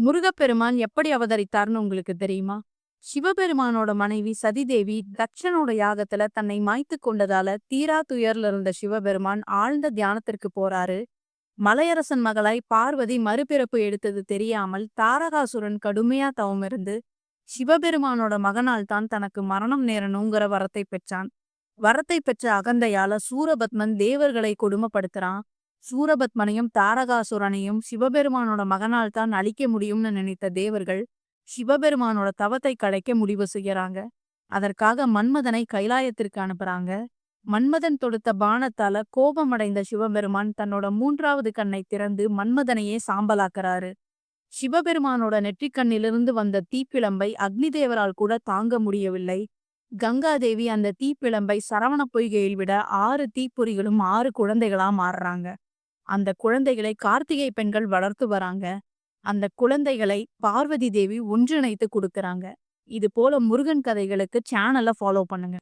முருகப்பெருமான் எப்படி அவதரித்தார்னு உங்களுக்கு தெரியுமா? சிவபெருமானோட மனைவி சதிதேவி தட்சனோட யாகத்துல தன்னை மாய்த்து கொண்டதால தீரா துயர்ல இருந்த சிவபெருமான் ஆழ்ந்த தியானத்திற்கு போறாரு. மலையரசன் மகளாய் பார்வதி மறுபிறப்பு எடுத்தது தெரியாமல் தாரகாசுரன் கடுமையா தவம் இருந்து சிவபெருமானோட மகனால் தான் தனக்கு மரணம் நேரணுங்கிற வரத்தை பெற்றான். வரத்தை பெற்ற அகந்தையால சூரபத்மன் தேவர்களை கொடுமைப்படுத்துறான். சூரபத்மனையும் தாரகாசுரனையும் சிவபெருமானோட மகனால் தான் அழிக்க முடியும்னு நினைத்த தேவர்கள் சிவபெருமானோட தவத்தை கலைக்க முடிவு செய்யறாங்க. அதற்காக மன்மதனை கைலாயத்திற்கு அனுப்புறாங்க. மன்மதன் தொடுத்த பானத்தால கோபமடைந்த சிவபெருமான் தன்னோட மூன்றாவது கண்ணை திறந்து மன்மதனையே சாம்பலாக்குறாரு. சிவபெருமானோட நெற்றிக்கண்ணிலிருந்து வந்த தீப்பிளம்பை அக்னி தேவரால் கூட தாங்க முடியவில்லை. கங்காதேவி அந்த தீப்பிளம்பை சரவண பொய்கையில் விட ஆறு தீப்பொறிகளும் ஆறு குழந்தைகளா மாறுறாங்க. அந்த குழந்தைகளை கார்த்திகை பெண்கள் வளர்த்து வராங்க. அந்த குழந்தைகளை பார்வதி தேவி ஒன்றிணைத்து கொடுக்கறாங்க. இது போல முருகன் கதைகளுக்கு சேனலை ஃபாலோ பண்ணுங்க.